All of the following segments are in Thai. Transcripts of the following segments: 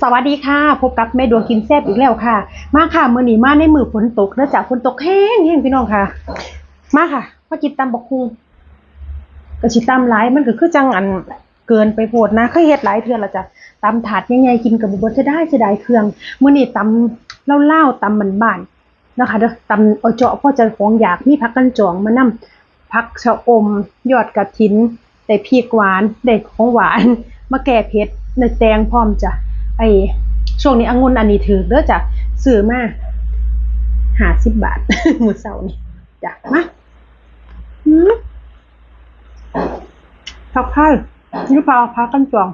สวัสดีค่ะ พบกับแม่ดวงกินแซ่บอีกแล้วค่ะ มาค่ะมื้อนี้มาในมือฝนตกแล้วจากฝนตกแห้งแห้งพี่น้องค่ะ มาค่ะมากินตำบักคุงกระชิตำหลายมันก็คือจังอันเกินไปโพดนะเคยเฮ็ดหลายเทื่อและจ้ะตำถาดใหญ่ๆกินกับบ่จะได้เสียดายเครื่องมื้อนี้ตำเล่าๆตำบ้านนะคะเด้อตำเอาเจาะพ่อจะของอยากมีผักกันจองมานำผักชะอม ยอดกระถินได้พริกหวานได้ของหวานมาแก้เผ็ดในแตงพร้อมจ้ะ ไอช่วงนี้องุ่นอันนี้ถือเด้อจ้ะซื้อมาหาสิบบาทมือเสานี่จ้ะมาอืมผักไผ่ยูพาพักกันจอง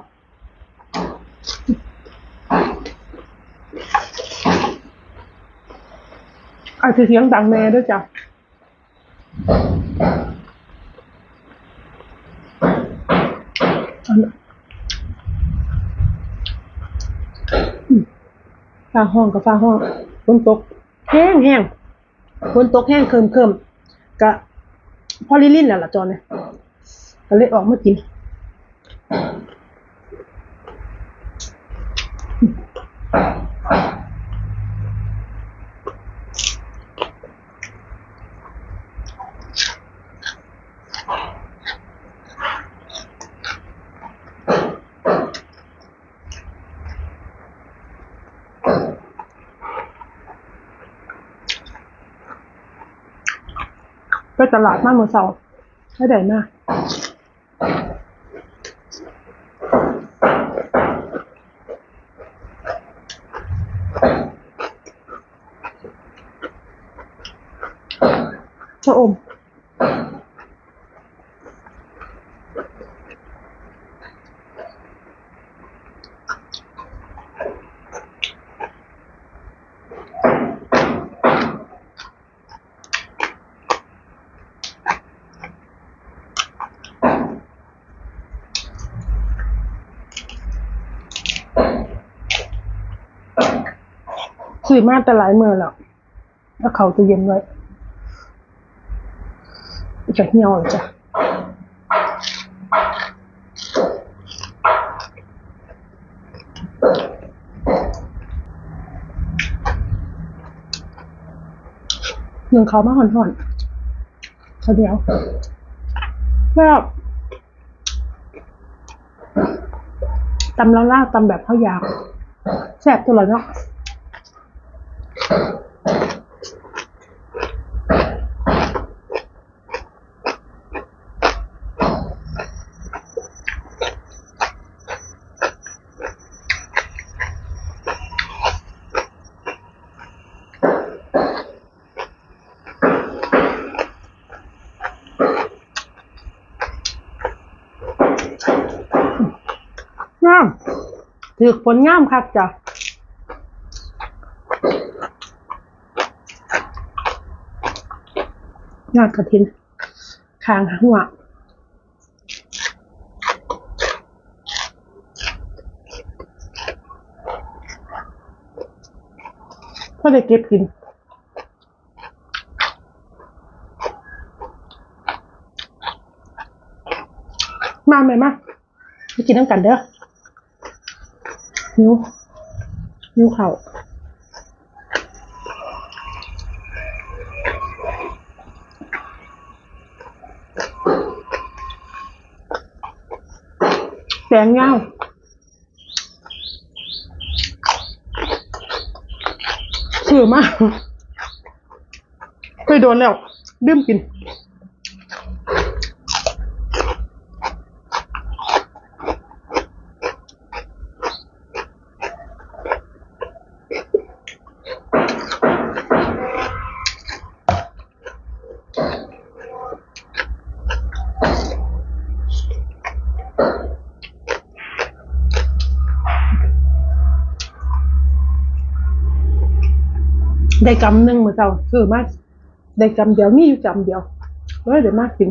อาจจะเสียงดังแม่ด้วยจ้ะ ฟ้าห้องกับฟ้าห้องฝนตก แห้งแห้งฝนตกแห้งเคิมเคิมกะพอลิลินแล้วล่ะจอนเนี่ยก็เลยออกมากิน ไปตลาดมาเมื่อเสาร์ให้ได้มากชะอม ซื้อมาแต่หลายมือแล้วแล้วเขาจะเย็นไว้จะเหี่ยวจ้ะหนึ่งเขามาห่อนๆเขาเดียวแบบตำแล้วล่าตำแบบข้าวยาวแซ่บตัวเลยเนาะ งามถือผลงามคักจ้ะ ยอดกระถินคางหัวก็ได้เก็บกินมาไหมมาไปกินน้ำกันเด้อนิ้วนิ้วเข่า งเงาสื่อมากเคยโดนแล้วดื่มกิน ได้กำหนึ่งมือเจ้าคือมากได้กำเดียวมีอยู่กำเดียวเลยได้มากจริง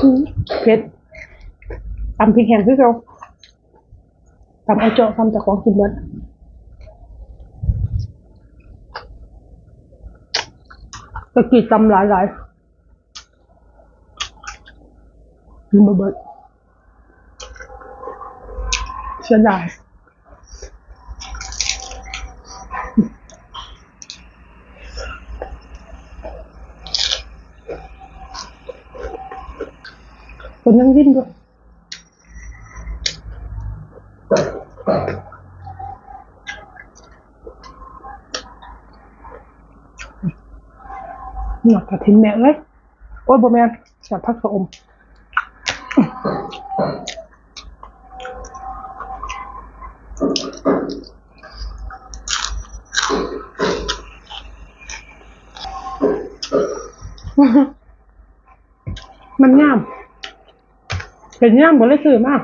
อืมเผ็ดตำพริกแห้งคือเขาทำเอาเจาะทำจากของกินเบิด ตะกี้ตำหลายหลายๆกินมาเบิดเสียดายคนยังวิ่นด้วย หนักกระทินแม่เอ้ยโอ้ยบแมนสับพักสะอมมันงาม เป็นงามบ่เลยซื้อมาก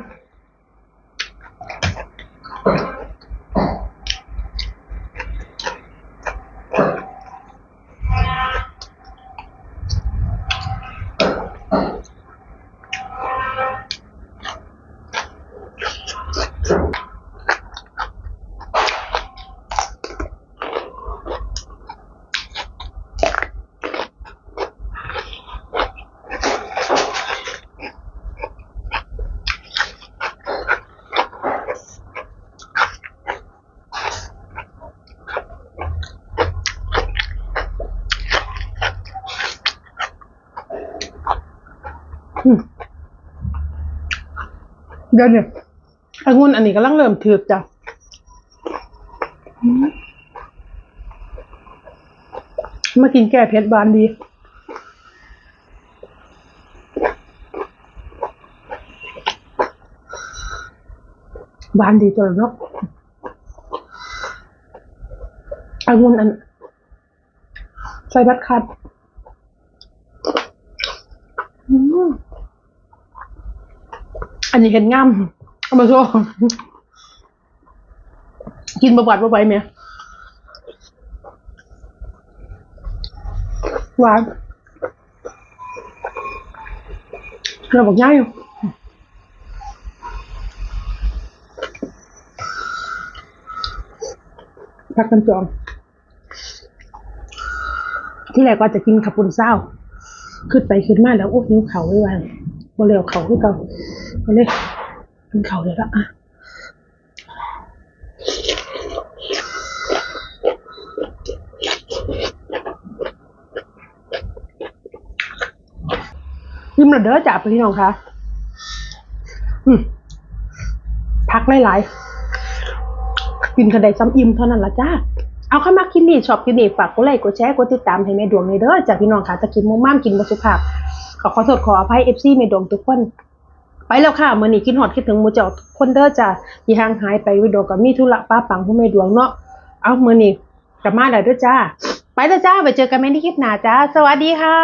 เดี๋ยวเนี่ยองุ่นอันนี้กำลังเริ่มถืบจ้ะอืมากินแก้เผ็ดบานดี บานดีจังเนาะองุ่นอันใส่บัตรคัดอืม อันนี้เห็นง่ำเอามาโชว์กินบะบัดบะไปไหมหวานเราบอกง่ายอยู่พักกันจอมที่แรกว่าจะกินขับปุนเศร้า ขึ้นไปขึ้นมาแล้วโอ้หิวเขาไว้วันบ่เร็วเขาคือเก่า ก็เลยกินเขาเลยละอะยิ้มระเด้อจ่าพี่น้องคะอืมพักหลายๆกินกระไดซ้ำอิ่มเท่านั้นละจ้าเอาเข้ามาคลิปนี้ชอบคลิปนี้ฝากกดไลค์กดแชร์กดติดตามให้แม่ดวงในเด้อจากพี่น้องค่ะจะกินมุมม่ามกินบสุภาพ ขอขอโทษขออภัยเอฟซีแม่ดวงทุกคน ไปแล้วค่ะมื่อนี้คิดหอดคิดถึงมูเจ้าคนเด้อจ้ะที่ห่างหายไปวิดีโอกับมีธุระป้าปังผู้แม่ดวงเนาะเอามื่อนี้กลับมาแล้วเด้อจ้าไปเด้อจ้าไปเจอกันใหม่ที่คลิปหน้าจ้าสวัสดีค่ะ